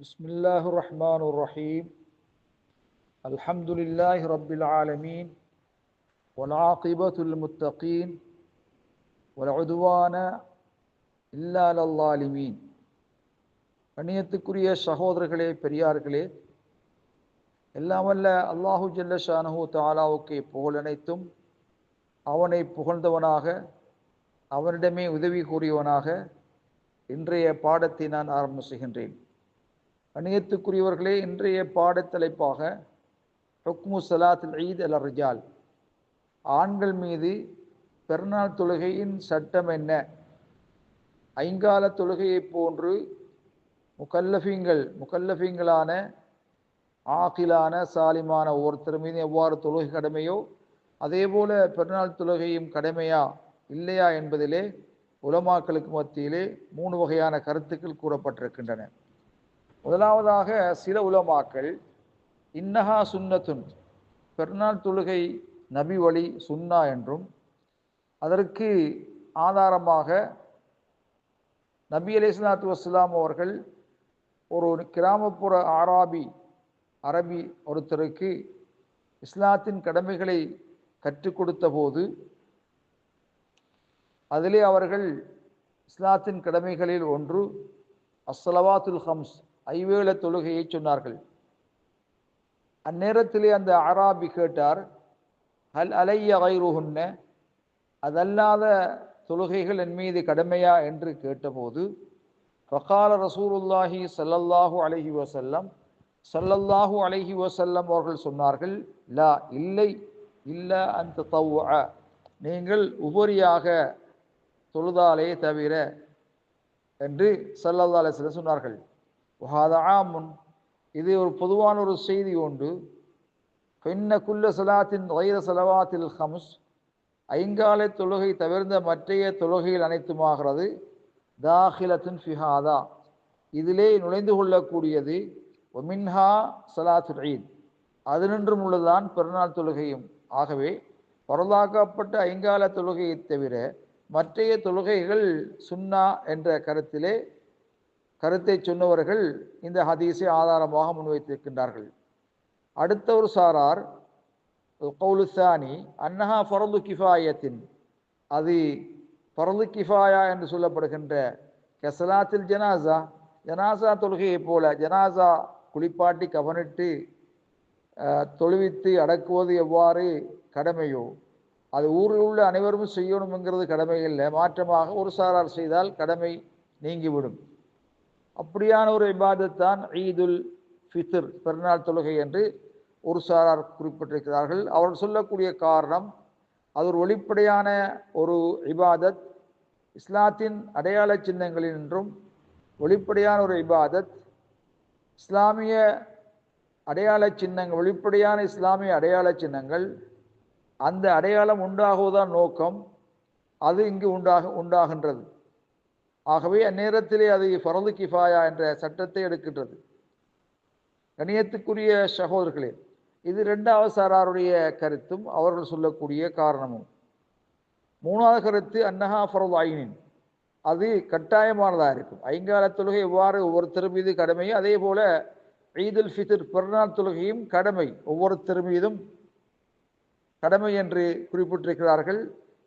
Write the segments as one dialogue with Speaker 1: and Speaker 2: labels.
Speaker 1: بسم الله الرحمن الرحيم الحمد لله رب العالمين والعاقبة للمتقين والعدوان إلا على الظالمين கண்ணியத்துக்குரிய சகோதரர்களே பெரியார்களே எல்லாம் வல்ல அல்லாஹு ஜல்ல ஷானஹு தாலாவுக்கு புகழனைத்தும் அவனை புகழ்ந்தவனாக அவனிடமே உதவி கூறியவனாக இன்றைய பாடத்தை நான் ஆரம்பம் செய்கின்றேன் கண்ணியத்துக்குரியவர்களே இன்றைய பாடத்தலைப்பாக ஹொக்மு சலாத்தில் ஈத் அல் ரிஜால் ஆண்கள் மீது பெருநாள் தொழுகையின் சட்டம் என்ன? ஐங்கால தொழுகையைப் போன்று முக்கல்லஃபீங்கள் முகல்லஃபிங்களான ஆகிலான சாலிமான ஒவ்வொருத்தர் மீது எவ்வாறு தொழுகை கடமையோ அதே போல பெருநாள் தொழுகையும் கடமையா இல்லையா என்பதிலே உலமாக்களுக்கு மத்தியிலே மூணு வகையான கருத்துக்கள் கூறப்பட்டிருக்கின்றன. முதலாவதாக சில உலமாக்கள் இன்னஹா சுன்னத்துன் பெருநாள் தொழுகை நபி வழி சுன்னா என்றும் அதற்கு ஆதாரமாக நபி அலி இஸ்லாத்து வஸ்லாம் அவர்கள் ஒரு கிராமப்புற ஆராபி அரபி ஒருத்தருக்கு இஸ்லாத்தின் கடமைகளை கற்றுக் கொடுத்த போது அதிலே அவர்கள் இஸ்லாத்தின் கடமைகளில் ஒன்று அஸ்ஸலவாத்துல் ஹம்ஸ் ஐவேள தொழுகையை சொன்னார்கள். அந்நேரத்திலே அந்த அராபி கேட்டார் அல் அலைய கைருகுன்ன அதல்லாத தொழுகைகள் என் மீது கடமையா? என்று கேட்டபோது ஃபகால ரசூலுல்லாஹி சல்லல்லாஹு அலஹி வசல்லம் சல்லல்லாஹு அலஹி வசல்லம் அவர்கள் சொன்னார்கள் லா இல்லை இல்ல அந்த தவ்வ நீங்கள் உபரியாக தொழுதாலே தவிர என்று சல்லல்லா அலிஸ்ல சொன்னார்கள். ஆமுன் இது ஒரு பொதுவான ஒரு செய்தி உண்டு பெண்ண குல்ல சலாத்தின் வைர செலவாத்தில் ஹம்ஸ் ஐங்காலை தொழுகை தவிர்ந்த மற்றைய தொழுகைகள் அனைத்துமாகிறது. தாஹிலத்தின் ஃபிஹாதா இதிலே நுழைந்து கொள்ளக்கூடியது. ஒமின்ஹா சலாத்துல் ஈத் அதனின்றும் உள்ளதான் பெருநாள் தொழுகையும். ஆகவே பரதாக்கப்பட்ட ஐங்கால தொழுகையை தவிர மற்றைய தொழுகைகள் சுன்னா என்ற கருத்திலே கருத்தை சொன்னவர்கள் இந்த ஹதீஸை ஆதாரமாக முன்வைத்திருக்கின்றார்கள். அடுத்த ஒரு சாரார் கவுலுசானி அன்னஹா பரந்து கிஃபாயத்தின் அது பரந்து கிஃபாயா என்று சொல்லப்படுகின்ற கசலாத்தில் ஜனாசா ஜனாசா தொழுகையைப் போல ஜனாசா குளிப்பாட்டி கவனிட்டு தொழுவித்து அடக்குவது எவ்வாறு கடமையோ அது ஊரில் உள்ள அனைவரும் செய்யணுங்கிறது கடமை இல்லை. மாற்றமாக ஒரு சாரார் செய்தால் கடமை நீங்கிவிடும். அப்படியான ஒரு இபாதத்தான் ஈதுல் ஃபித்ர் பெருநாள் தொழுகை என்று ஒரு சாரார் குறிப்பிட்டிருக்கிறார்கள். அவர் சொல்லக்கூடிய காரணம் அது ஒரு வெளிப்படையான ஒரு இபாதத். இஸ்லாத்தின் அடையாள சின்னங்களில் என்றும் வெளிப்படையான ஒரு இபாதத். இஸ்லாமிய அடையாள சின்னங்கள் வெளிப்படையான இஸ்லாமிய அடையாள சின்னங்கள் அந்த அடையாளம் உண்டாகுவதான் நோக்கம். அது இங்கு உண்டாக உண்டாகின்றது. ஆகவே அந்நேரத்திலே அது ஃபரது கிஃபாயா என்ற சட்டத்தை எடுக்கின்றது. கணியத்துக்குரிய சகோதரர்களே இது ரெண்டாவது சாராருடைய கருத்தும் அவர்கள் சொல்லக்கூடிய காரணமும். மூணாவது கருத்து அன்னஹா ஃபரது ஐனின். அது கட்டாயமானதாக இருக்கும். ஐங்கால தொழுகை எவ்வாறு ஒவ்வொருத்தர் மீது கடமையோ அதே போல ஈதுல் ஃபித்ர் பிறநாள் தொழுகையும் கடமை ஒவ்வொருத்தர் மீதும் கடமை என்று குறிப்பிட்டிருக்கிறார்கள்.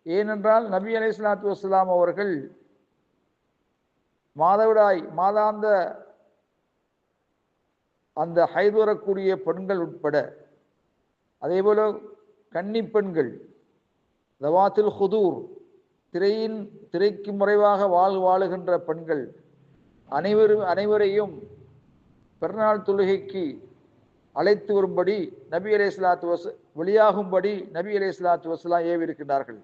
Speaker 1: ஏனென்றால் நபி அலி இஸ்லாத்து வஸ்லாம் அவர்கள் மாதவிடாய் மாதாந்த அந்த ஹைது வரக்கூடிய பெண்கள் உட்பட அதேபோல கன்னி பெண்கள் தவாத்தில் ஹுதூர் திரையின் திரைக்கு முறைவாக வாழ் வாழுகின்ற பெண்கள் அனைவரும் அனைவரையும் பிறநாள் தொழுகைக்கு அழைத்து வரும்படி நபி அலை இஸ்லாத்து வஸ் வெளியாகும்படி நபி அலி இஸ்லாத்து வஸ்லாம் ஏவிருக்கின்றார்கள்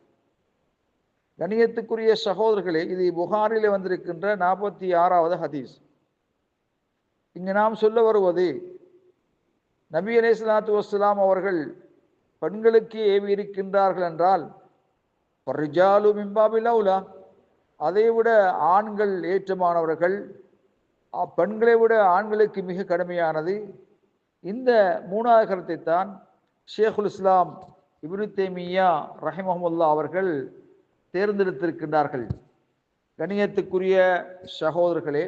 Speaker 1: கணியத்துக்குரிய சகோதரர்களே இது புகாரில் வந்திருக்கின்ற நாற்பத்தி ஆறாவது ஹதீஸ். இங்கு நாம் சொல்ல வருவது நபி அலேஸ்லாத்து வஸ்லாம் அவர்கள் பெண்களுக்கு ஏவி இருக்கின்றார்கள் என்றால் ரிஜாலு மிம்பாபிலவுலா அதை விட ஆண்கள் ஏற்றமானவர்கள் பெண்களை விட ஆண்களுக்கு மிக கடுமையானது. இந்த மூணாவது கருத்தை தான் ஷேகுல் இஸ்லாம் இப்னு தேமியா ரஹிமஹமுல்லா அவர்கள் தேர்ந்தெடுத்திருக்கின்றார்கள். கணியத்துக்குரிய சகோதரர்களே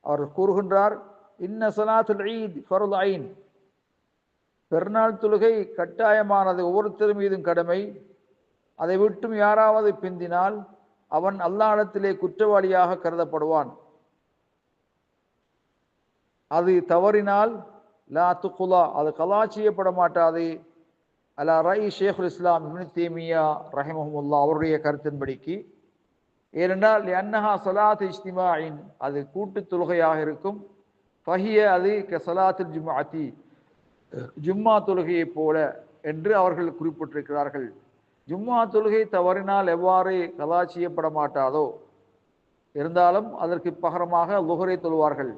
Speaker 1: அவர் கூறுகின்றார் இன்ன சலாத்துல் ஈத் ஃபருல் ஐன். பெருநாள் தொழுகை கட்டாயமானது ஒவ்வொருத்தர் மீதும் கடமை. அதை விட்டும் யாராவது பிந்தினால் அவன் அல்லாடத்திலே குற்றவாளியாக கருதப்படுவான். அது தவறினால் லா துக்குலா அது கலா செய்யப்பட மாட்டாது. அலா ரை ஷேகுல் இஸ்லாம் இப்னு தேமியா ரஹிமஹமுல்லா அவருடைய கருத்தின்படிக்கு ஏனென்றால் அன்னஹா சலாத் இஸ்திமாயின் அது கூட்டு தொழுகையாக இருக்கும். ஃபஹிய அது க சலாத்துல் அதி ஜும்மா தொழுகையைப் போல என்று அவர்கள் குறிப்பிட்டிருக்கிறார்கள். ஜும்மா தொழுகை தவறினால் எவ்வாறு கதா செய்யப்பட மாட்டாதோ இருந்தாலும் அதற்கு பகரமாக லுகரை தொழுவார்கள்.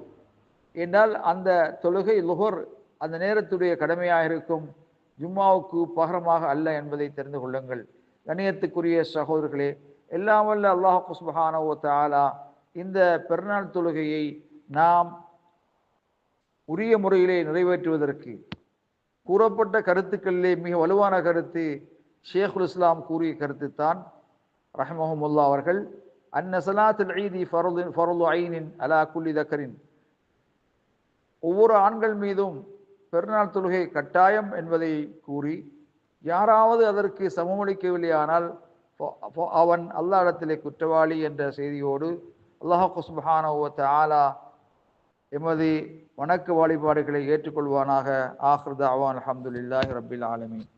Speaker 1: என்றால் அந்த தொழுகை லுகர் அந்த நேரத்துடைய கடமையாக இருக்கும். ஜும்மாவுக்கு பகரமாக அல்ல என்பதை தெரிந்து கொள்ளுங்கள். கணியத்துக்குரிய சகோதரர்களே எல்லாம் வல்ல அல்லாஹ் சுபஹானவ தாலா இந்த பெருநாள் தொழுகையை நாம் உரிய முறையிலே நிறைவேற்றுவதற்கு கூறப்பட்ட கருத்துக்களிலே மிக வலுவான கருத்து ஷேகுல் இஸ்லாம் கூறிய கருத்து தான் ரஹமஹமுல்லா அவர்கள் அன்ன சலாத்துல் ஈதி ஃபருது ஃபருது ஐனின் அலா குல்லி தக்கரின். ஒவ்வொரு ஆண்கள் மீதும் பெருநாள் தொழுகை கட்டாயம் என்பதை கூறி யாராவது அதற்கு சமமளிக்கவில்லையானால் அவன் அல்லாடத்திலே குற்றவாளி என்ற செய்தியோடு அல்லாஹ் சுப்ஹானஹு ஆலா எமது வணக்க வழிபாடுகளை ஏற்றுக்கொள்வானாக. ஆஹ்ரத் அவான் அலமதுல்லாஹி ரபில் ஆலமீன்.